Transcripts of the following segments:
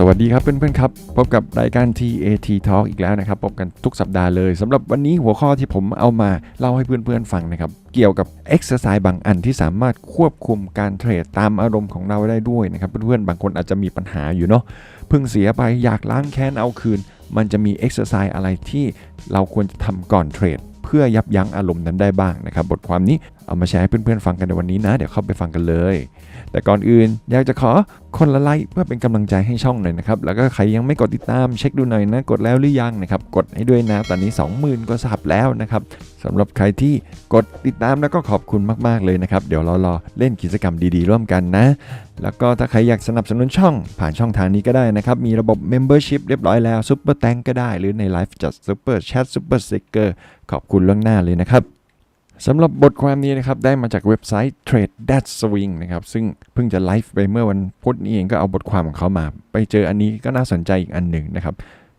สวัสดีครับเพื่อนๆครับ พบกับรายการ TAT Talk อีกแล้วนะครับ พบกันทุกสัปดาห์เลยสำหรับวันนี้หัวข้อที่ผมเอามาเล่าให้เพื่อนๆฟังนะครับ เกี่ยวกับ Exercise บางอันที่สามารถควบคุมการเทรดตามอารมณ์ของเราได้ด้วยนะครับ เพื่อนๆบางคนอาจจะมีปัญหาอยู่เนาะเพิ่งเสียไปอยากล้างแค้นเอาคืน มันจะมี Exercise อะไรที่เราควรจะทำก่อนเทรดเพื่อยับยั้งอารมณ์นั้นได้บ้างนะครับ บทความนี้ เอามาแชร์ให้เพื่อนๆฟังกันในวันนี้นะ เดี๋ยวเข้าไปฟังกันเลย แต่ก่อนอื่นอยากจะขอคนละไลค์เพื่อเป็นกำลังใจให้ช่องหน่อยนะครับ แล้วก็ใครยังไม่กดติดตามเช็คดูหน่อยนะ กดแล้วหรือยังนะครับ กดให้ด้วยนะ ตอนนี้ 20,000 ก็สับแล้วนะครับสำหรับใครที่กดติดตามแล้วก็ขอบคุณมากๆเลยนะครับ เดี๋ยวเรารอเล่นกิจกรรมดีๆ ร่วมกันนะ แล้วก็ถ้าใครอยากสนับสนุนช่องผ่านช่องทางนี้ก็ได้นะครับ มีระบบ Membership เรียบร้อยแล้ว Super t a n k ก็ได้ หรือในไลฟ์จัด Super Chat Super Sticker ขอบคุณล่วงหน้าเลยนะครับ สำหรับบทความนี้นะครับได้มาจากเว็บไซต์ Trade That Swing นะครับซึ่งเพิ่งจะไลฟ์ไปเมื่อวันพุธนี้เองก็เอาบทความของเขามา ไปเจออันนี้ก็น่าสนใจอีกอันหนึ่งนะครับ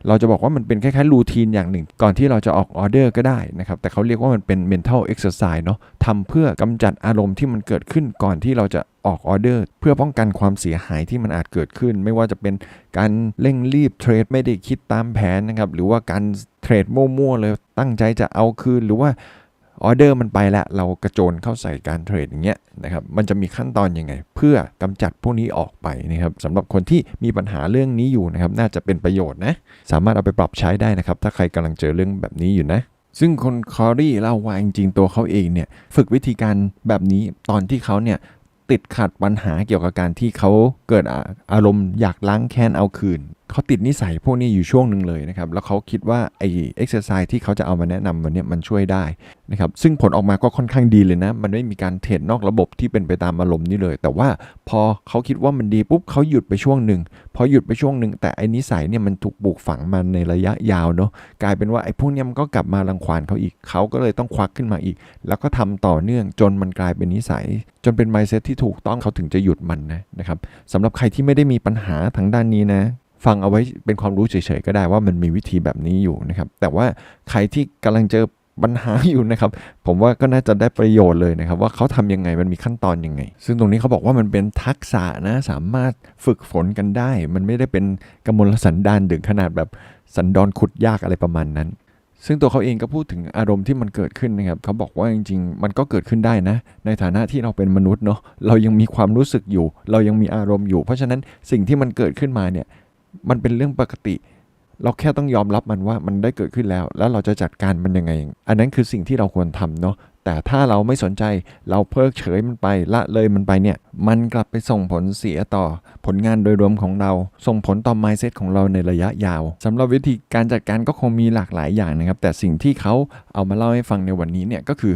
เราจะบอกว่ามันเป็นคล้ายๆรูทีนอย่างหนึ่ง ก่อนที่เราจะออกออเดอร์ก็ได้นะครับแต่เขาเรียกว่ามันเป็น mental exercise เนาะทำเพื่อกำจัดอารมณ์ที่มันเกิดขึ้นก่อนที่เราจะออกออเดอร์ เพื่อป้องกันความเสียหายที่มันอาจเกิดขึ้น ไม่ว่าจะเป็นการเร่งรีบเทรดไม่ได้คิดตามแผนนะครับหรือว่าการเทรดมั่วๆเลยตั้งใจจะเอาคืนหรือว่า ออเดอร์มันไปแล้วเรากระโจนเข้าใส่การเทรดอย่างเงี้ยนะครับมันจะมีขั้นตอนยังไง เพื่อกำจัดพวกนี้ออกไปนะครับสำหรับคนที่มีปัญหาเรื่องนี้อยู่นะครับน่าจะเป็นประโยชน์นะสามารถเอาไปปรับใช้ได้นะครับถ้าใครกำลังเจอเรื่องแบบนี้อยู่นะซึ่งคนคอรี่เล่าว่าจริงๆตัวเขาเองเนี่ยฝึกวิธีการแบบนี้ตอนที่เขาเนี่ยติดขัดปัญหาเกี่ยวกับการที่เขาเกิดอารมณ์อยากล้างแค้นเอาคืน เขาติดนิสัยพวกนี้อยู่ช่วงหนึ่งเลยนะครับ แล้วเขาคิดว่าไอ้เอ็กซ์ไซส์ที่เขาจะเอามาแนะนำวันนี้มันช่วยได้นะครับ ซึ่งผลออกมาก็ค่อนข้างดีเลยนะ มันไม่มีการเทรดนอกระบบที่เป็นไปตามอารมณ์นี่เลย แต่ว่าพอเขาคิดว่ามันดีปุ๊บเขาหยุดไปช่วงหนึ่ง พอหยุดไปช่วงหนึ่งแต่ไอ้นิสัยเนี่ยมันถูกปลูกฝังมาในระยะยาวเนาะ กลายเป็นว่าไอ้พวกนี้มันก็กลับมารังควานเขาอีก เขาก็เลยต้องควักขึ้นมาอีก แล้วก็ทำต่อเนื่องจนมันกลายเป็นนิสัย จนเป็น mindset ที่ถูกต้องเขาถึงจะหยุดมันนะนะครับสำหรับใครที่ไม่ได้มีปัญหาทางด้านนี้นะ ฟังเอาไว้เป็นความรู้เฉยๆก็ได้ว่ามันมีวิธีแบบนี้อยู่นะครับ แต่ว่าใครที่กำลังเจอปัญหาอยู่นะครับ ผมว่าก็น่าจะได้ประโยชน์เลยนะครับ ว่าเขาทำยังไงมันมีขั้นตอนยังไง ซึ่งตรงนี้เขาบอกว่ามันเป็นทักษะนะสามารถฝึกฝนกันได้ มันไม่ได้เป็นกำมลสันดานถึงขนาดแบบสันดอนขุดยากอะไรประมาณนั้น ซึ่งตัวเขาเองก็พูดถึงอารมณ์ที่มันเกิดขึ้นนะครับเขาบอกว่าจริง ๆ มันก็เกิดขึ้นได้นะ ในฐานะที่เราเป็นมนุษย์เนาะเรายังมีความรู้สึกอยู่ เรายังมีอารมณ์อยู่ เพราะฉะนั้นสิ่งที่มันเกิดขึ้นมาเนี่ย มันเป็นเรื่องปกติ เราแค่ต้องยอมรับมันว่ามันได้เกิดขึ้นแล้ว แล้วเราจะจัดการมันยังไง อันนั้นคือสิ่งที่เราควรทำเนาะแต่ถ้าเราไม่สนใจเราเพิกเฉยมันไปละเลยมันไปเนี่ยมันกลับไปส่งผลเสียต่อผลงานโดยรวมของเรา ส่งผลต่อ mindset ของเราในระยะยาวสำหรับวิธีการจัดการก็คงมีหลากหลายอย่างนะครับ แต่สิ่งที่เขาเอามาเล่าให้ฟังในวันนี้เนี่ยก็คือ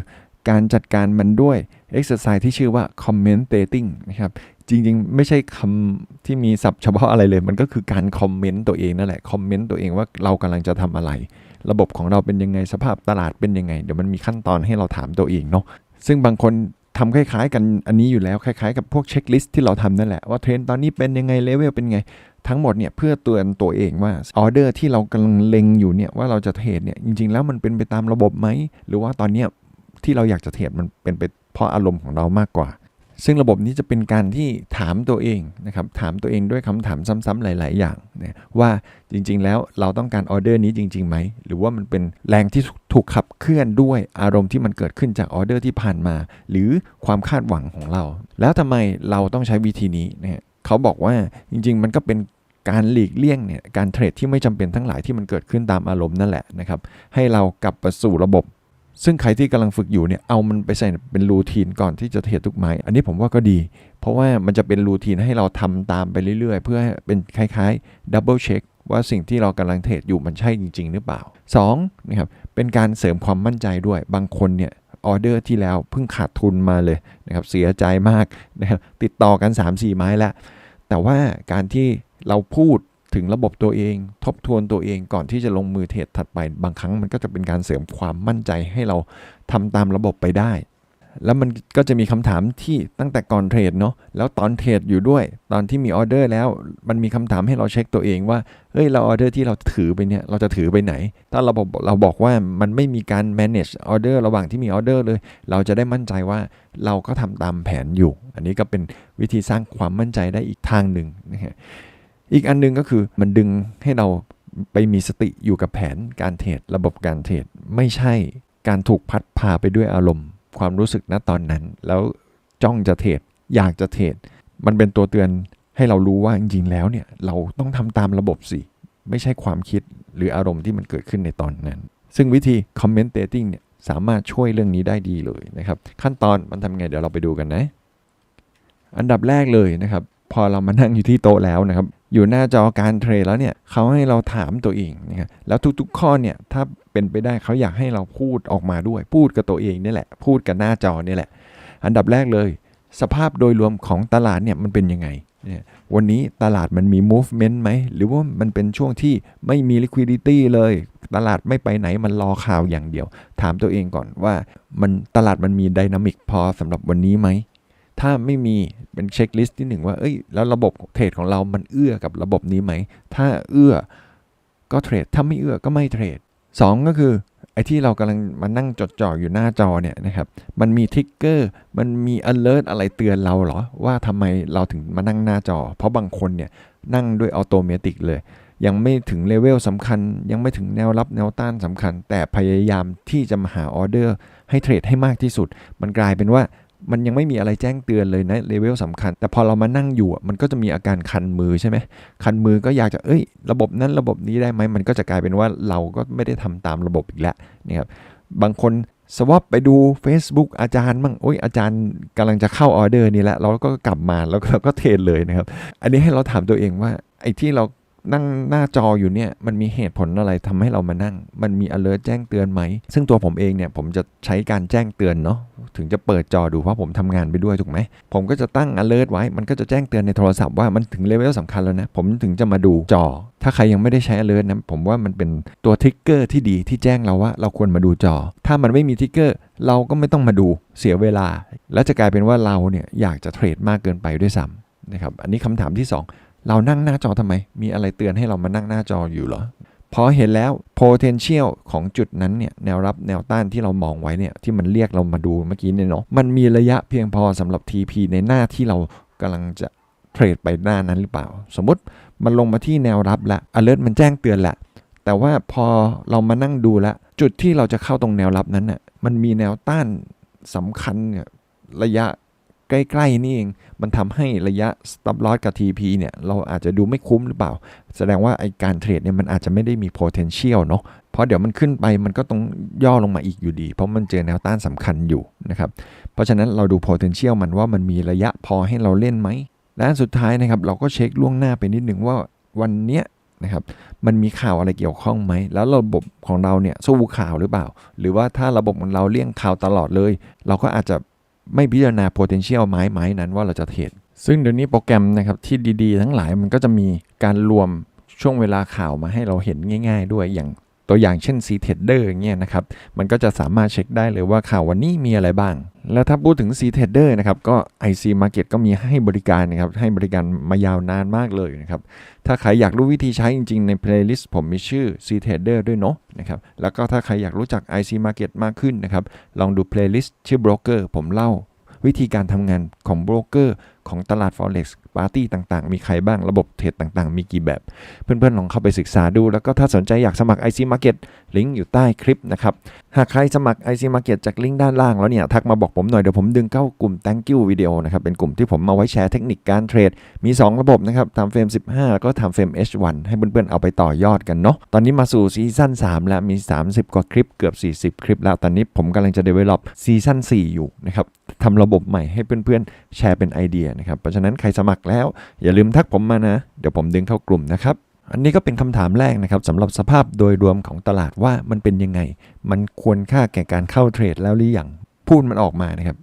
การจัดการมันด้วย exercise ที่ชื่อว่า commentating นะครับ จริงๆ ไม่ใช่คำที่มีศัพท์เฉพาะอะไรเลย มันก็คือการคอมเมนต์ตัวเองนั่นแหละคอมเมนต์ตัวเองว่าเรากำลังจะทำอะไร ระบบของเราเป็นยังไงสภาพตลาดเป็นยังไง เดี๋ยวมันมีขั้นตอนให้เราถามตัวเองเนาะซึ่งบางคนทำคล้ายๆ กันอันนี้อยู่แล้วคล้ายๆ กับพวกเช็คลิสต์ที่เราทำนั่นแหละว่าเทรนด์ตอนนี้เป็นยังไงเลเวลเป็นไง ทั้งหมดเนี่ยเพื่อเตือนตัวเองว่าออเดอร์ที่เรากำลังเล็งอยู่เนี่ยว่าเราจะเทรดเนี่ยจริงๆ แล้วมันเป็นไปตามระบบไหมหรือว่าตอนเนี้ยที่เราอยากจะเทรดมันเป็นไปเพราะอารมณ์ของเรามากกว่า ซึ่งระบบนี้จะเป็นการที่ถามตัวเองนะครับถามตัวเองด้วยคำถามซ้ำๆหลาย ๆ อย่างนะว่าจริง ๆ แล้วเราต้องการออเดอร์นี้จริงๆไหมหรือว่ามันเป็นแรงที่ถูกขับเคลื่อนด้วยอารมณ์ที่มันเกิดขึ้นจากออเดอร์ที่ผ่านมา หรือความคาดหวังของเรา แล้วทำไมเราต้องใช้วิธีนี้นะเขาบอกว่าจริง ๆ มันก็เป็นการหลีกเลี่ยงเนี่ยการเทรดที่ไม่จำเป็นทั้งหลายที่มันเกิดขึ้นตามอารมณ์นั่นแหละนะครับให้เรากลับไปสู่ระบบ ซึ่งใครที่กำลังฝึกอยู่เนี่ยเอามันไปใส่เป็นรูทีนก่อนที่จะเทรดทุกไม้ อันนี้ผมว่าก็ดี เพราะว่ามันจะเป็นรูทีนให้เราทำตามไปเรื่อยๆ เพื่อให้เป็นคล้ายๆดับเบิลเช็คว่าสิ่งที่เรากำลังเทรดอยู่มันใช่จริง ๆ หรือเปล่า2นะครับเป็นการเสริมความมั่นใจด้วยบางคนเนี่ยออเดอร์ที่แล้วเพิ่งขาดทุนมาเลยนะครับเสียใจมากนะครับติดต่อกัน 3-4 ไม้แล้ว แต่ว่าการที่เราพูด ถึงระบบตัวเอง ทบทวนตัวเองก่อนที่จะลงมือเทรดถัดไป บางครั้งมันก็จะเป็นการเสริมความมั่นใจให้เราทำตามระบบไปได้ แล้วมันก็จะมีคำถามที่ตั้งแต่ก่อนเทรดเนาะแล้วตอนเทรดอยู่ด้วย ตอนที่มีออเดอร์แล้วมันมีคำถามให้เราเช็คตัวเองว่าเฮ้ยเราออเดอร์ที่เราถือไปเนี่ยเราจะถือไปไหน ถ้าเราบอกเราบอกว่ามันไม่มีการ manage ออเดอร์ระหว่างที่มีออเดอร์เลย เราจะได้มั่นใจว่าเราก็ทำตามแผนอยู่ อันนี้ก็เป็นวิธีสร้างความมั่นใจได้อีกทางหนึ่งนะฮะ อีกอันหนึงก็คือมันดึงให้เราไปมีสติอยู่กับแผนการเทรดระบบการเทรดไม่ใช่การถูกพัดพาไปด้วยอารมณ์ ความรู้สึกณตอนนั้น แล้วจ้องจะเทรดอยากจะเทรดมันเป็นตัวเตือนให้เรารู้ว่าจริงๆแล้วเนี่ยเราต้องทำตามระบบสิ ไม่ใช่ความคิดหรืออารมณ์ที่มันเกิดขึ้นในตอนนั้น ซึ่งวิธี commentating เนี่ยสามารถช่วยเรื่องนี้ได้ดีเลยนะครับ ขั้นตอนมันทำไงเดี๋ยวเราไปดูกันนะ อันดับแรกเลยนะครับ พอเรามานั่งอยู่ที่โต๊ะแล้วนะครับ อยู่หน้าจอการเทรดแล้วเนี่ยเขาให้เราถามตัวเองนะครับแล้วทุกๆข้อเนี่ยถ้าเป็นไปได้เขาอยากให้เราพูดออกมาด้วย พูดกับตัวเองนี่แหละ พูดกับหน้าจอนี่แหละ อันดับแรกเลย สภาพโดยรวมของตลาดเนี่ยมันเป็นยังไงเนี่ยวันนี้ตลาดมันมี movement ไหม หรือว่ามันเป็นช่วงที่ไม่มี liquidity เลย ตลาดไม่ไปไหนมันรอข่าวอย่างเดียว ถามตัวเองก่อนว่ามันตลาดมันมี dynamic พอสำหรับวันนี้ไหม ถ้าไม่มีเป็นเช็คลิสต์ที่หนึ่งว่าเอ้ยแล้วระบบเทรดของเรามันเอื้อกับระบบนี้ไหม ถ้าเอื้อก็เทรดถ้าไม่เอื้อก็ไม่เทรดสองก็คือไอ้ที่เรากำลังมานั่งจดจ่ออยู่หน้าจอเนี่ยนะครับ มันมีทิกเกอร์ มันมี alert อะไรเตือนเราเหรอ ว่าทำไมเราถึงมานั่งหน้าจอ เพราะบางคนเนี่ยนั่งด้วยอัตโนมัติเลย ยังไม่ถึงเลเวลสำคัญ ยังไม่ถึงแนวรับแนวต้านสำคัญ แต่พยายามที่จะมาหาออเดอร์ให้เทรดให้มากที่สุด มันกลายเป็นว่า มันยังไม่มีอะไรแจ้งเตือนเลยนะเลเวลสำคัญ แต่พอเรามานั่งอยู่มันก็จะมีอาการคันมือใช่ไหมคันมือก็อยากจะเอ้ย ระบบนั้นระบบนี้ได้ไหมมันก็จะกลายเป็นว่าเราก็ไม่ได้ทำตามระบบอีกแล้วนี่ครับบางคนสวอปไปดู Facebook อาจารย์มั่งโอ้ยอาจารย์กำลังจะเข้าออเดอร์นี่แหละเราก็กลับมาแล้วเราก็เทรดเลยนะครับ อันนี้ให้เราถามตัวเองว่าไอ้ที่เรา นั่งหน้าจออยู่เนี่ยมันมีเหตุผลอะไรทำให้เรามานั่ง มันมี alert แจ้งเตือนไหม ซึ่งตัวผมเองเนี่ยผมจะใช้การแจ้งเตือนเนาะถึงจะเปิดจอดูเพราะผมทำงานไปด้วยถูกไหม ผมก็จะตั้ง alert ไว้ มันก็จะแจ้งเตือนในโทรศัพท์ว่ามันถึงเลเวลสำคัญแล้วนะ ผมถึงจะมาดูจอ ถ้าใครยังไม่ได้ใช้ alert นะผมว่ามันเป็นตัวทริกเกอร์ที่ดีที่แจ้งเราว่าเราควรมาดูจอ ถ้ามันไม่มีทริกเกอร์เราก็ไม่ต้องมาดูเสียเวลา แล้วจะกลายเป็นว่าเราเนี่ยอยากจะเทรดมากเกินไปด้วยซ้ำนะครับ อันนี้คำถามที่สอง เรานั่งหน้าจอทำไม มีอะไรเตือนให้เรามานั่งหน้าจออยู่เหรอ พอเห็นแล้ว potential ของจุดนั้นเนี่ยแนวรับแนวต้านที่เรามองไว้เนี่ยที่มันเรียกเรามาดูเมื่อกี้เนี่ยเนาะมันมีระยะเพียงพอสำหรับ TP ในหน้าที่เรากำลังจะเทรดไปหน้านั้นหรือเปล่า สมมติมันลงมาที่แนวรับละ alert มันแจ้งเตือนละ แต่ว่าพอเรามานั่งดูละ จุดที่เราจะเข้าตรงแนวรับนั้นน่ะมันมีแนวต้านสำคัญเนี่ยระยะ ใกล้ๆนี่เอง มันทำให้ระยะ stop loss กับ TP เนี่ยเราอาจจะดูไม่คุ้มหรือเปล่า แสดงว่าไอการเทรดเนี่ยมันอาจจะไม่ได้มี potential เนาะเพราะเดี๋ยวมันขึ้นไปมันก็ต้องย่อลงมาอีกอยู่ดี เพราะมันเจอแนวต้านสำคัญอยู่นะครับเพราะฉะนั้นเราดู potential มันว่ามันมีระยะพอให้เราเล่นไหมและอันสุดท้ายนะครับเราก็เช็คล่วงหน้าไปนิดนึงว่าวันเนี้ยนะครับมันมีข่าวอะไรเกี่ยวข้องไหม แล้วระบบของเราเนี่ยสู้ข่าวหรือเปล่า หรือว่าถ้าระบบของเราเลี่ยงข่าวตลอดเลย เราก็อาจจะ ไม่พิจารณา potential ไม้ไม้นั้นว่าเราจะเทรดซึ่งเดี๋ยวนี้โปรแกรมนะครับที่ดีๆ ทั้งหลายมันก็จะมีการรวมช่วงเวลาข่าวมาให้เราเห็นง่าย ๆ ด้วยอย่าง ตัวอย่างเช่น C Trader อย่างเงี้ยนะครับ มันก็จะสามารถเช็คได้เลยว่าข่าววันนี้มีอะไรบ้าง แล้วถ้าพูดถึง C Trader นะครับ ก็ IC Market ก็มีให้บริการนะครับ ให้บริการมายาวนานมากเลยนะครับ ถ้าใครอยากรู้วิธีใช้จริงๆ ใน playlist ผมมีชื่อ C Trader ด้วยเนาะนะครับ แล้วก็ถ้าใครอยากรู้จัก IC Market มากขึ้นนะครับ ลองดู playlist ชื่อ broker ผมเล่า วิธีการทำงานของโบรกเกอร์ ของตลาด Forex ปาร์ตี้ต่างๆ มีใครบ้างระบบเทรดต่างๆ มีกี่แบบ เพื่อนๆ ลองเข้าไปศึกษาดู แล้วก็ถ้าสนใจอยากสมัคร IC Market ลิงก์อยู่ใต้คลิปนะครับ หากใครสมัคร IC Market จากลิงก์ด้านล่างแล้วเนี่ย ทักมาบอกผมหน่อยเดี๋ยวผมดึงเข้ากลุ่ม Thank you วิดีโอนะครับ เป็นกลุ่มที่ผมมาไว้แชร์เทคนิคการเทรด มี 2 ระบบนะครับทำเฟรม 15 แล้วก็ทำเฟรม H1 ให้เพื่อนๆ เอาไปต่อยอดกันเนาะ ตอนนี้มาสู่ซีซั่น3แล้ว มี 30 กว่าคลิปเกือบ 40 คลิป แล้ว ตอนนี้ผมกำลังจะ develop ซีซั่น4อยู่นะครับทำระบบใหม่ให้เพื่อนๆแชร์เป็นไอเดียนะครับ เพราะฉะนั้นใครสมัครแล้วอย่าลืมทักผมมานะ เดี๋ยวผมดึงเข้ากลุ่มนะครับ อันนี้ก็เป็นคำถามแรกนะครับสำหรับสภาพโดยรวมของตลาดว่ามันเป็นยังไง มันควรค่าแก่การเข้าเทรดแล้วหรือยัง พูดมันออกมานะครับ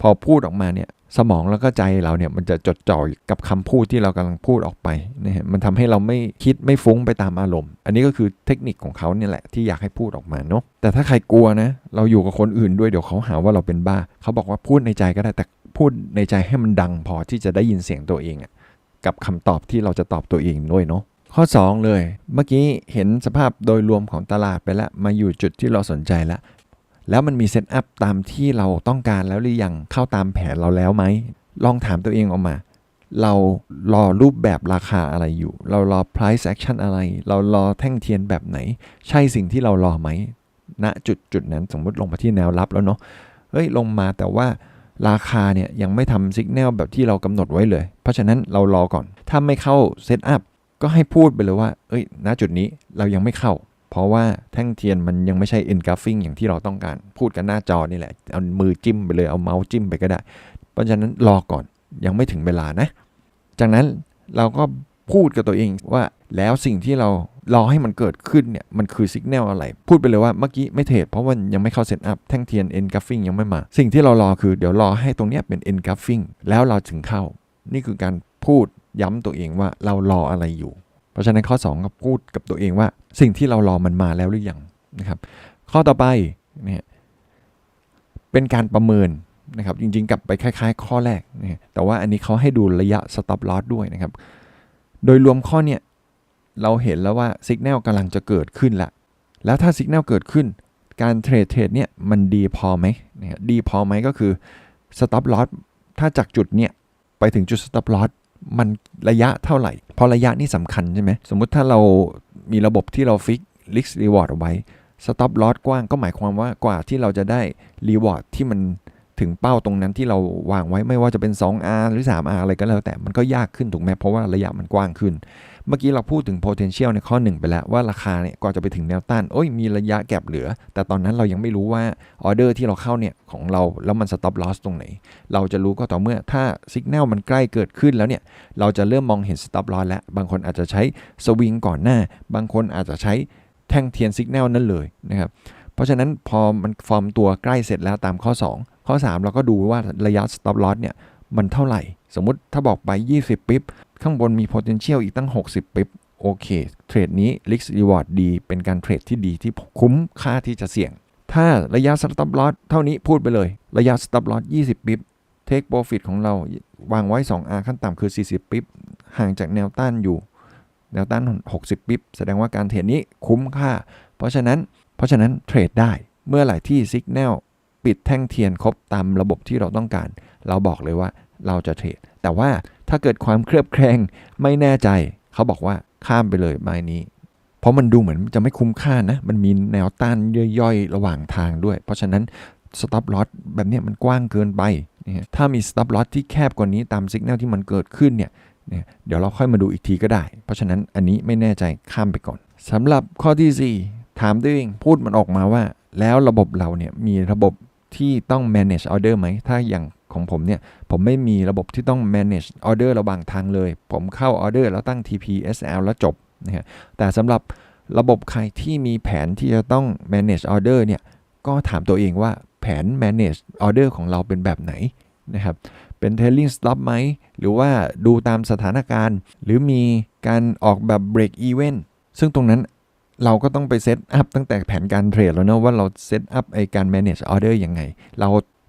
พอพูดออกมาเนี่ย สมองแล้วก็ใจเราเนี่ยมันจะจดจ่อกับคำพูดที่เรากำลังพูดออกไปนะฮะมันทำให้เราไม่คิดไม่ฟุ้งไปตามอารมณ์ อันนี้ก็คือเทคนิคของเขาเนี่ยแหละที่อยากให้พูดออกมาเนาะแต่ถ้าใครกลัวนะเราอยู่กับคนอื่นด้วยเดี๋ยวเขาหาว่าเราเป็นบ้า เขาบอกว่าพูดในใจก็ได้แต่พูดในใจให้มันดังพอที่จะได้ยินเสียงตัวเองอะกับคำตอบที่เราจะตอบตัวเองด้วยเนาะข้อ 2 เลย เมื่อกี้เห็นสภาพโดยรวมของตลาดไปแล้ว มาอยู่จุดที่เราสนใจแล้ว แล้วมันมีเซตอัพตามที่เราต้องการแล้วหรือยังเข้าตามแผนเราแล้วไหมลองถามตัวเองออกมา เรารอรูปแบบราคาอะไรอยู่ เรารอ price action อะไร เรารอแท่งเทียนแบบไหน ใช่สิ่งที่เรารอไหมณจุดจุดนั้นสมมุติลงมาที่แนวรับแล้วเนาะเฮ้ยลงมาแต่ว่าราคาเนี่ยยังไม่ทำสัญญาณแบบที่เรากำหนดไว้เลย เพราะฉะนั้นเรารอก่อน ถ้าไม่เข้าเซตอัพก็ให้พูดไปเลยว่า เอ้ย ณ จุดนี้เรายังไม่เข้า เพราะว่าแท่งเทียนมันยังไม่ใช่ engulfing อย่างที่เราต้องการ พูดกันหน้าจอนี่แหละ เอามือจิ้มไปเลย เอาเมาส์จิ้มไปก็ได้ เพราะฉะนั้นรอก่อน ยังไม่ถึงเวลานะ จากนั้นเราก็พูดกับตัวเองว่าแล้วสิ่งที่เรารอให้มันเกิดขึ้นเนี่ย มันคือสัญญาณอะไร พูดไปเลยว่าเมื่อกี้ไม่เทรดเพราะว่ายังไม่เข้าเซตอัพแท่งเทียน engulfing ยังไม่มา สิ่งที่เรารอคือเดี๋ยวรอให้ตรงเนี้ยเป็น engulfing แล้วเราถึงเข้า นี่คือการพูดย้ำตัวเองว่าเรารออะไรอยู่ เพราะฉะนั้นข้อ2ก็พูดกับตัวเองว่า สิ่งที่เรารอมันมาแล้วหรือยังนะครับ ข้อต่อไปเนี่ยเป็นการประเมินนะครับ จริงๆ กลับไปคล้าย ๆ ข้อแรกนะแต่ว่าอันนี้เขาให้ดูระยะ stop loss ด้วยนะครับ โดยรวมข้อเนี่ยเราเห็นแล้วว่าสัญญาณกำลังจะเกิดขึ้นละ แล้วถ้าสัญญาณเกิดขึ้น การเทรดเทรดเนี่ยมันดีพอไหมนะดีพอไหมก็คือ stop loss ถ้าจากจุดเนี่ยไปถึงจุด stop loss มันระยะเท่าไหร่ เพราะระยะนี่สำคัญใช่ไหม สมมุติถ้าเรามีระบบที่เราฟิกลิกรีวอร์ดเอาไว้สต็อปลอสกว้างก็หมายความว่ากว่าที่เราจะได้รีวอร์ดที่มัน ถึงเป้าตรงนั้นที่เราวางไว้ไม่ว่าจะเป็น 2R หรือ 3R อะไรก็แล้วแต่มันก็ยากขึ้นถูกไหมเพราะว่าระยะมันกว้างขึ้น เมื่อกี้เราพูดถึง potential ในข้อ1ไปแล้วว่าราคาเนี่ยก่อนจะไปถึงแนวต้านโอ้ยมีระยะแก็บเหลือ แต่ตอนนั้นเรายังไม่รู้ว่าออเดอร์ที่เราเข้าเนี่ยของเราแล้วมัน stop loss ตรงไหน เราจะรู้ก็ต่อเมื่อถ้าสัญญาณมันใกล้เกิดขึ้นแล้วเนี่ยเราจะเริ่มมองเห็น stop loss แล้วบางคนอาจจะใช้สวิงก่อนหน้า บางคนอาจจะใช้แท่งเทียนสัญญาณนั้นเลยนะครับ เพราะฉะนั้นพอมันฟอร์มตัวใกล้เสร็จแล้วตามข้อ 2 ข้อ 3 เราก็ดูว่าระยะ stop loss เนี่ยมันเท่าไหร่ สมมุติถ้าบอกไป 20 ปิ๊บ ข้างบนมี potential อีกตั้ง 60 ปิ๊บ โอเค เทรดนี้ risk reward ดี เป็นการเทรดที่ดีที่คุ้มค่าที่จะเสี่ยง ถ้าระยะ stop loss เท่านี้พูดไปเลย ระยะ stop loss 20 ปิ๊บ take profit ของเราวางไว้ 2R ขั้นต่ำคือ 40 ปิ๊บ ห่างจากแนวต้านอยู่ แนวต้าน 60 ปิ๊บ แสดงว่าการเทรดนี้คุ้มค่า เพราะฉะนั้น เพราะฉะนั้นเทรดได้ เมื่อไหร่ที่ signal ปิดแท่งเทียนครบตามระบบที่เราต้องการ เราบอกเลยว่าเราจะเทรด แต่ว่าถ้าเกิดความเครือบแคลงไม่แน่ใจ เขาบอกว่าข้ามไปเลยใบนี้ เพราะมันดูเหมือนจะไม่คุ้มค่านะ มันมีแนวต้านย่อยๆ ระหว่างทางด้วย เพราะฉะนั้น stop loss แบบนี้มันกว้างเกินไป ถ้ามี stop loss ที่แคบกว่านี้ตามสัญญาณที่มันเกิดขึ้นเนี่ยเดี๋ยวเราค่อยมาดูอีกทีก็ได้ เพราะฉะนั้นอันนี้ไม่แน่ใจข้ามไปก่อนสำหรับข้อที่ 4 ถามตัวยเองพูดมันออกมาว่า แล้วระบบเราเนี่ยมีระบบ ที่ต้อง manage order ไหม ถ้าอย่างของผมเนี่ย ผมไม่มีระบบที่ต้อง manage order ระหว่างทางเลย ผมเข้า order แล้วตั้ง TP SL แล้วจบนะฮะแต่สำหรับระบบใครที่มีแผนที่จะต้อง manage order เนี่ย ก็ถามตัวเองว่าแผน manage order ของเราเป็นแบบไหนนะครับ เป็น trailing stop ไหม หรือว่าดูตามสถานการณ์ หรือมีการออกแบบ break even ซึ่งตรงนั้น เราก็ต้องไปเซตอัพตั้งแต่แผนการเทรดแล้วเนะว่าเราเซตอัพไอการ manage order ยังไง เรา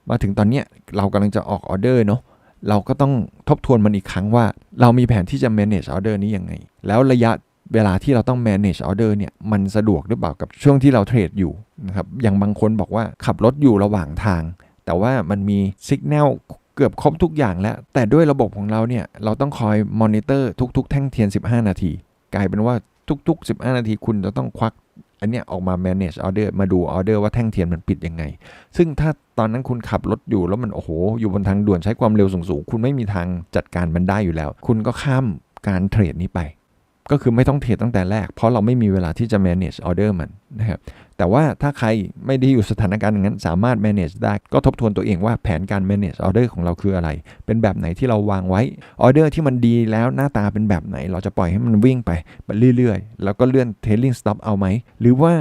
มาถึงตอนเนี้ยเรากำลังจะออกออเดอร์เนาะเราก็ต้องทบทวนมันอีกครั้งว่า เรามีแผนที่จะ manage order นี้ยังไง แล้วระยะเวลาที่เราต้อง manage order เนี่ยมันสะดวกหรือเปล่ากับช่วงที่เราเทรดอยู่นะครับอย่างบางคนบอกว่าขับรถอยู่ระหว่างทาง แต่ว่ามันมีสัญญาณเกือบครบทุกอย่างแล้ว แต่ด้วยระบบของเราเนี่ยเราต้องคอยมอนิเตอร์ทุกๆ แท่งเทียน 15 นาที กลายเป็นว่า ทุก ๆ 15 นาทีคุณจะต้องควักอันเนี้ยออกมา manage order มาดูออเดอร์ว่าแท่งเทียนมันปิดยังไง ซึ่งถ้าตอนนั้นคุณขับรถอยู่แล้วมันโอ้โห อยู่บนทางด่วนใช้ความเร็วสูงๆ คุณไม่มีทางจัดการมันได้อยู่แล้ว คุณก็ข้ามการเทรดนี้ไป ก็คือไม่ต้องเทรดตั้งแต่แรก เพราะเราไม่มีเวลาที่จะ manage order มันนะครับแต่ว่าถ้าใครไม่ได้อยู่สถานการณ์อย่างนั้น สามารถ manage ได้ก็ทบทวนตัวเองว่าแผนการ manage order ของเราคืออะไร เป็นแบบไหนที่เราวางไว้ออเดอร์ที่มันดีแล้วหน้าตาเป็นแบบไหน เราจะปล่อยให้มันวิ่งไปไปเรื่อยๆ แล้วก็เลื่อน trailing stop เอาไหม หรือว่า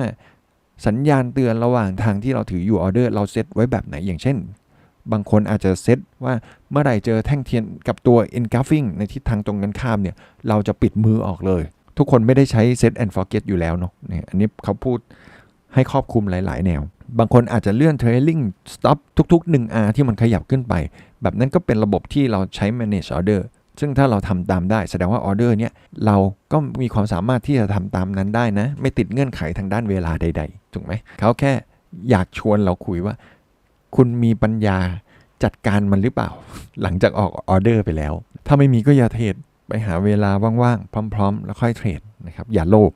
สัญญาณเตือนระหว่างทางที่เราถืออยู่ออเดอร์เราเซตไว้แบบไหน อย่างเช่น บางคนอาจจะเซตว่าเมื่อไหร่เจอแท่งเทียนกับตัว engulfing ในทิศทางตรงกันข้ามเนี่ยเราจะปิดมือออกเลย ทุกคนไม่ได้ใช้ set and forget อยู่แล้วเนาะเนี่ยอันนี้เขาพูดให้ครอบคลุมหลาย ๆ แนว บางคนอาจจะเลื่อน trailing stop ทุก ๆ 1R ที่มันขยับขึ้นไป แบบนั้นก็เป็นระบบที่เราใช้ manage order ซึ่งถ้าเราทำตามได้แสดงว่าออเดอร์เนี่ยเราก็มีความสามารถที่จะทำตามนั้นได้นะ ไม่ติดเงื่อนไขทางด้านเวลาใด ๆ ถูกไหม เขาแค่อยากชวนเราคุยว่า คุณมีปัญญาจัดการมันหรือเปล่า หลังจากออกออเดอร์ไปแล้ว ถ้าไม่มีก็อย่าเทรดไปหาเวลาว่างๆพร้อม ๆ แล้วค่อยเทรดนะครับอย่าโลภ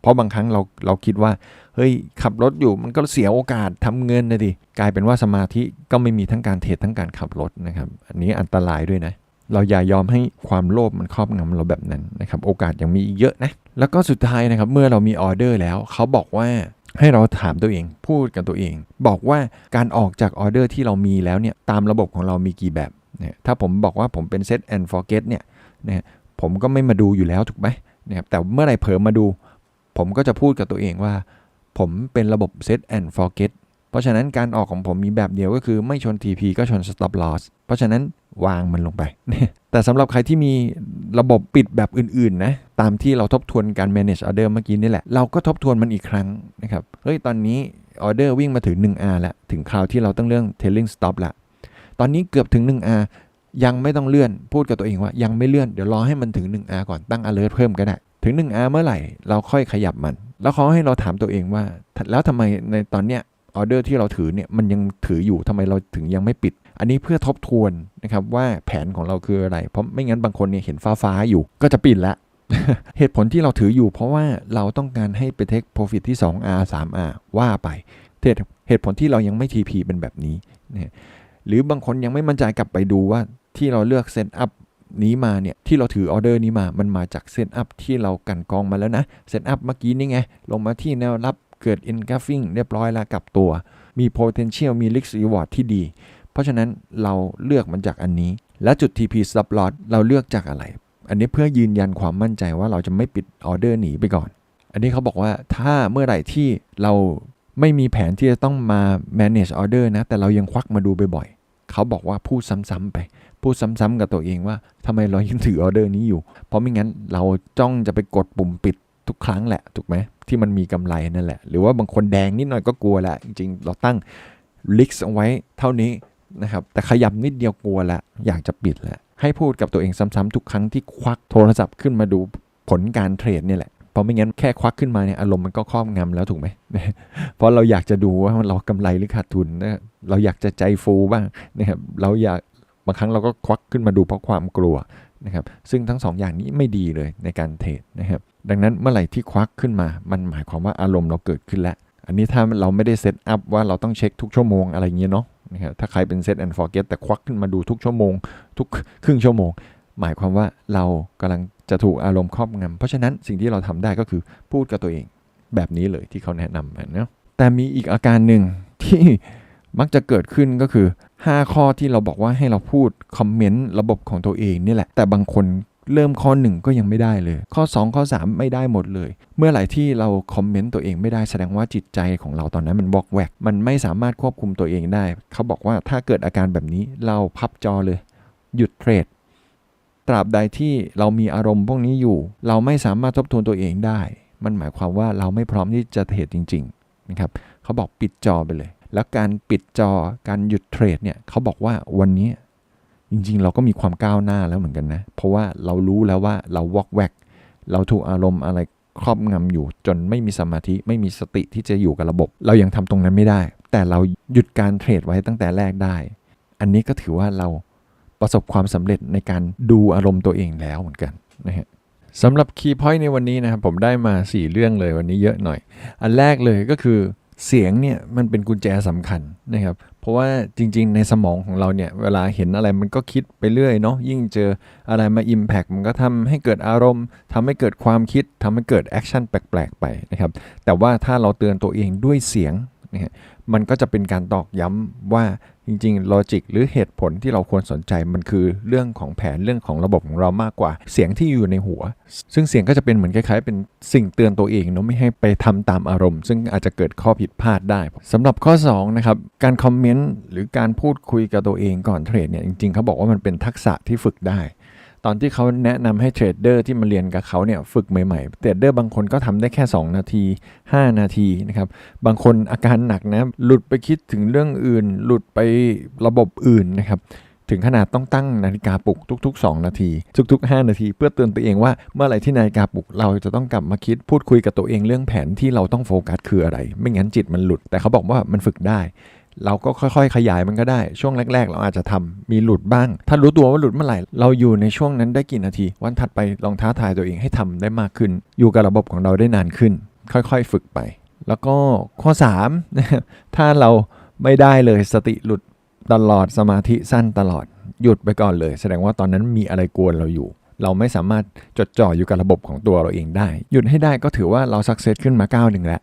เพราะบางครั้งเราเราคิดว่า เฮ้ยขับรถอยู่มันก็เสียโอกาสทำเงินนะดิกลายเป็นว่าสมาธิก็ไม่มีทั้งการเทรดทั้งการขับรถนะครับอันนี้อันตรายด้วยนะเราอย่ายอมให้ความโลภมันครอบงำเราแบบนั้นนะครับโอกาสยังมีอีกเยอะนะแล้วก็สุดท้ายนะครับเมื่อเรามีออเดอร์แล้วเขาบอกว่า ให้เราถามตัวเองพูดกับตัวเอง บอกว่าการออกจากออเดอร์ที่เรามีแล้วเนี่ยตามระบบของเรามีกี่แบบเนี่ยถ้าผมบอกว่าผมเป็น set and forget เนี่ยนะผมก็ไม่มาดูอยู่แล้วถูกไหมนะครับแต่เมื่อไหร่เผลอมาดู ผมก็จะพูดกับตัวเองว่า ผมเป็นระบบ set and forget เพราะฉะนั้นการออกของผมมีแบบเดียวก็คือไม่ชน TP ก็ชน stop loss เพราะฉะนั้นวางมันลงไป แต่สำหรับใครที่มีระบบปิดแบบอื่นๆนะ ตามที่เราทบทวนการ manage order เมื่อกี้นี่แหละ เราก็ทบทวนมันอีกครั้งนะครับ เฮ้ย ตอนนี้ออเดอร์วิ่งมาถึง 1R แล้ว ถึงคราวที่เราต้องเรื่อง tailing stop ละ ตอนนี้เกือบถึง 1R ยังไม่ต้องเลื่อน พูดกับตัวเองว่ายังไม่เลื่อน เดี๋ยวรอให้มันถึง 1R ก่อน ตั้ง alert เพิ่มก็ได้ ถึง 1R เมื่อไหร่ เราค่อยขยับมัน แล้วเขาให้เราถามตัวเองว่า แล้วทำไมในตอนเนี้ย ออเดอร์ที่เราถือเนี่ยมันยังถืออยู่ทำไมเราถึงยังไม่ปิด อันนี้เพื่อทบทวนนะครับว่าแผนของเราคืออะไร เพราะไม่งั้นบางคนเนี่ยเห็นฟ้าฟ้าๆอยู่ก็จะปิดละเหตุผลที่เราถืออยู่เพราะว่าเราต้องการให้ไปเทคโปรฟิตที่ 2R 3R ว่าไปเหตุเหตุผลที่เรายังไม่ TP เป็นแบบนี้นะหรือบางคนยังไม่มั่นใจกลับไปดูว่าที่เราเลือกเซตอัพนี้มาเนี่ยที่เราถือออเดอร์นี้มา มันมาจากเซตอัพที่เรากันกองมาแล้วนะเซตอัพเมื่อกี้นี่ไงลงมาที่แนวรับ เกิด engulfing เรียบร้อยแล้วกลับตัว มี potential มี risk reward ที่ดี เพราะฉะนั้นเราเลือกมันจากอันนี้ และจุด TP stop loss เราเลือกจากอะไร อันนี้เพื่อยืนยันความมั่นใจว่าเราจะไม่ปิดออเดอร์หนีไปก่อน อันนี้เขาบอกว่าถ้าเมื่อไหร่ที่เราไม่มีแผนที่จะต้องมา manage order นะ แต่เรายังควักมาดูบ่อยๆ เขาบอกว่าพูดซ้ำๆไป พูดซ้ำๆกับตัวเองว่าทำไมเรายังถือออเดอร์นี้อยู่ เพราะไม่งั้นเราจ้องจะไปกดปุ่มปิด ทุกครั้งแหละถูกไหมที่มันมีกำไรนั่นแหละ หรือว่าบางคนแดงนิดหน่อยก็กลัวแหละจริงๆ เราตั้งลิกเอาไว้เท่านี้นะครับแต่ขยับนิดเดียวกลัวละอยากจะปิดแล้วให้พูดกับตัวเองซ้ำๆทุกครั้งที่ควักโทรศัพท์ขึ้นมาดูผลการเทรดเนี่ยแหละเพราะไม่งั้นแค่ควักขึ้นมาเนี่ยอารมณ์มันก็ครอบงำแล้วถูกไหมเพราะเราอยากจะดูว่าเรากำไรหรือขาดทุนนะเราอยากจะใจฟูบ้างนะครับเราอยากบางครั้งเราก็ควักขึ้นมาดูเพราะความกลัวนะครับซึ่งทั้งสองอย่างนี้ไม่ดีเลยในการเทรดนะครับ ดังนั้นเมื่อไหร่ที่ควักขึ้นมา มันหมายความว่าอารมณ์เราเกิดขึ้นแล้ว อันนี้ถ้าเราไม่ได้เซตอัพว่าเราต้องเช็คทุกชั่วโมงอะไรเงี้ยเนาะนะครับถ้าใครเป็นเซตแอนด์ฟอร์เกตแต่ควักขึ้นมาดูทุกชั่วโมง ทุกครึ่งชั่วโมง หมายความว่าเรากำลังจะถูกอารมณ์ครอบงำเพราะฉะนั้นสิ่งที่เราทำได้ก็คือพูดกับตัวเองแบบนี้เลยที่เขาแนะนำนะแต่มีอีกอาการหนึ่งที่มักจะเกิดขึ้นก็คือ 5 ข้อที่เราบอกว่าให้เราพูดคอมเมนต์ระบบของตัวเองนี่แหละ แต่บางคน เริ่มข้อ 1 ก็ยังไม่ได้เลย ข้อ 2 ข้อ 3 ไม่ได้หมดเลย เมื่อไหร่ที่เราคอมเมนต์ตัวเองไม่ได้แสดงว่าจิตใจของเราตอนนั้นมันบอกแวก มันไม่สามารถควบคุมตัวเองได้ เขาบอกว่าถ้าเกิดอาการแบบนี้เราพับจอเลย หยุดเทรดตราบใดที่เรามีอารมณ์พวกนี้อยู่ เราไม่สามารถทบทวนตัวเองได้ มันหมายความว่าเราไม่พร้อมที่จะเทรดจริงๆนะครับเขาบอกปิดจอไปเลย แล้วการปิดจอการหยุดเทรดเนี่ยเขาบอกว่าวันนี้ จริงๆ เราก็มีความก้าวหน้าแล้วเหมือนกันนะ เพราะว่าเรารู้แล้วว่าเราวอกแวก เราถูกอารมณ์อะไรครอบงำอยู่ จนไม่มีสมาธิไม่มีสติที่จะอยู่กับระบบ เรายังทำตรงนั้นไม่ได้ แต่เราหยุดการเทรดไว้ตั้งแต่แรกได้ อันนี้ก็ถือว่าเราประสบความสำเร็จในการดูอารมณ์ตัวเองแล้วเหมือนกันนะฮะสำหรับคีย์พอยต์ในวันนี้นะครับผมได้มา 4 เรื่องเลยวันนี้เยอะหน่อย อันแรกเลยก็คือเสียงเนี่ยมันเป็นกุญแจสำคัญนะครับ ราะว่าจริง ๆ ในสมองของเราเนี่ยเวลาเห็นอะไรมันก็คิดไปเรื่อยเนาะยิ่งเจออะไรมา Impact มันก็ทำให้เกิดอารมณ์ทำให้เกิดความคิดทำให้เกิดแอคชั่นแปลกๆไปนะครับแต่ว่าถ้าเราเตือนตัวเองด้วยเสียงนะฮะมันก็จะเป็นการตอกย้ำว่า จริงๆลอจิกหรือเหตุผลที่เราควรสนใจมันคือเรื่องของแผนเรื่องของระบบของเรามากกว่า เสียงที่อยู่ในหัว ซึ่งเสียงก็จะเป็นเหมือนคล้ายๆ เป็นสิ่งเตือนตัวเองเนาะไม่ให้ไปทำตามอารมณ์ ซึ่งอาจจะเกิดข้อผิดพลาดได้สำหรับข้อ2นะครับการคอมเมนต์หรือการพูดคุยกับตัวเองก่อนเทรดเนี่ยจริงๆเขาบอกว่ามันเป็นทักษะที่ฝึกได้ ตอนที่เขาแนะนำให้เทรดเดอร์ที่มาเรียนกับเขาเนี่ยฝึกใหม่ๆ เทรดเดอร์บางคนก็ทำได้แค่ 2 นาที 5 นาทีนะครับ บางคนอาการหนักนะ หลุดไปคิดถึงเรื่องอื่น หลุดไประบบอื่นนะครับถึงขนาดต้องตั้งนาฬิกาปลุกทุก ๆ 2 นาที ทุก ๆ 5 นาที เพื่อเตือนตัวเองว่าเมื่อไหร่ที่นาฬิกาปลุกเราจะต้องกลับมาคิดพูดคุยกับตัวเองเรื่องแผนที่เราต้องโฟกัสคืออะไร ไม่งั้นจิตมันหลุด แต่เขาบอกว่ามันฝึกได้ เราก็ค่อยๆ ขยายมันก็ได้ ช่วงแรก ๆ เราอาจจะทำมีหลุดบ้าง ถ้ารู้ตัวว่าหลุดเมื่อไหร่ เราอยู่ในช่วงนั้นได้กี่นาที วันถัดไปลองท้าทายตัวเองให้ทำได้มากขึ้น อยู่กับระบบของเราได้นานขึ้น ค่อยๆ ฝึกไป แล้วก็ข้อ3ถ้าเราไม่ได้เลยสติหลุดตลอดสมาธิสั้นตลอดหยุดไปก่อนเลย แสดงว่าตอนนั้นมีอะไรกวนเราอยู่ เราไม่สามารถจดจ่ออยู่กับระบบของตัวเราเองได้ หยุดให้ได้ก็ถือว่าเราสักเซสขึ้นมาก้าวหนึ่งแล้ว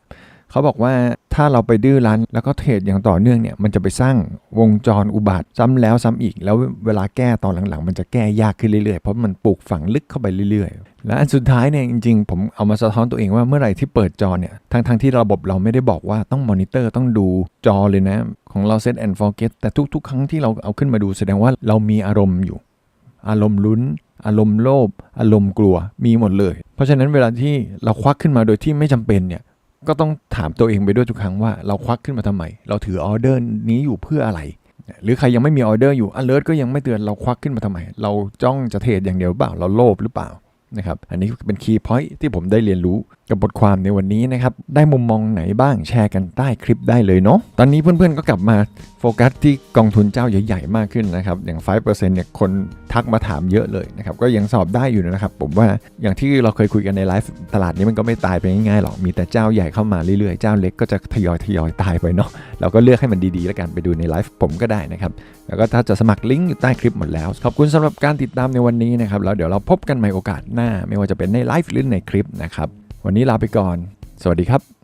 เขาบอกว่าถ้าเราไปดื้อรั้นแล้วก็เทรดอย่างต่อเนื่องเนี่ยมันจะไปสร้างวงจรอุบาทซ้ำแล้วซ้ำอีก แล้วเวลาแก้ตอนหลังๆ มันจะแก้ยากขึ้นเรื่อยๆ เพราะมันปลูกฝังลึกเข้าไปเรื่อยๆ และอันสุดท้ายเนี่ยจริงๆ ผมเอามาสะท้อนตัวเองว่าเมื่อไหร่ที่เปิดจอเนี่ยทั้งๆที่ระบบเราไม่ได้บอกว่าต้องมอนิเตอร์ต้องดูจอเลยนะ ของเรา set and forget แต่ทุกๆ ครั้งที่เราเอาขึ้นมาดูแสดงว่าเรามีอารมณ์อยู่ อารมณ์ลุ้นอารมณ์โลภอารมณ์กลัวมีหมดเลย เพราะฉะนั้นเวลาที่เราควักขึ้นมาโดยที่ไม่จำเป็นเนี่ย ก็ต้องถามตัวเองไปด้วยทุกครั้งว่าเราควักขึ้นมาทำไม เราถือออเดอร์นี้อยู่เพื่ออะไร หรือใครยังไม่มีออเดอร์อยู่ alert ก็ยังไม่เตือนเราควักขึ้นมาทำไม เราจ้องจะเทรดอย่างเดียวเปล่า เราโลภหรือเปล่า นะครับ อันนี้เป็นคีย์พอยต์ที่ผมได้เรียนรู้กับบทความในวันนี้นะครับ ได้มุมมองไหนบ้างแชร์กันใต้คลิปได้เลยเนาะ ตอนนี้เพื่อนๆก็กลับมาโฟกัสที่กองทุนเจ้าใหญ่ๆมากขึ้นนะครับ อย่าง 5%เนี่ยคนทักมาถามเยอะเลยนะครับ ก็ยังสอบได้อยู่นะครับ ผมว่าอย่างที่เราเคยคุยกันในไลฟ์ตลาดนี้มันก็ไม่ตายไปง่ายๆหรอก มีแต่เจ้าใหญ่เข้ามาเรื่อยๆ เจ้าเล็กก็จะทยอยทยอยตายไปเนาะ เราก็เลือกให้มันดีๆ แล้วกันไปดูในไลฟ์ผมก็ได้นะครับแล้วก็ถ้าจะสมัครลิงก์อยู่ใต้คลิปหมดแล้ว ขอบคุณสำหรับการติดตามในวันนี้นะครับ แล้วเดี๋ยวเราพบกันใหม่โอกาสหน้า ไม่ว่าจะเป็นในไลฟ์หรือในคลิปนะครับ วันนี้ลาไปก่อน สวัสดีครับ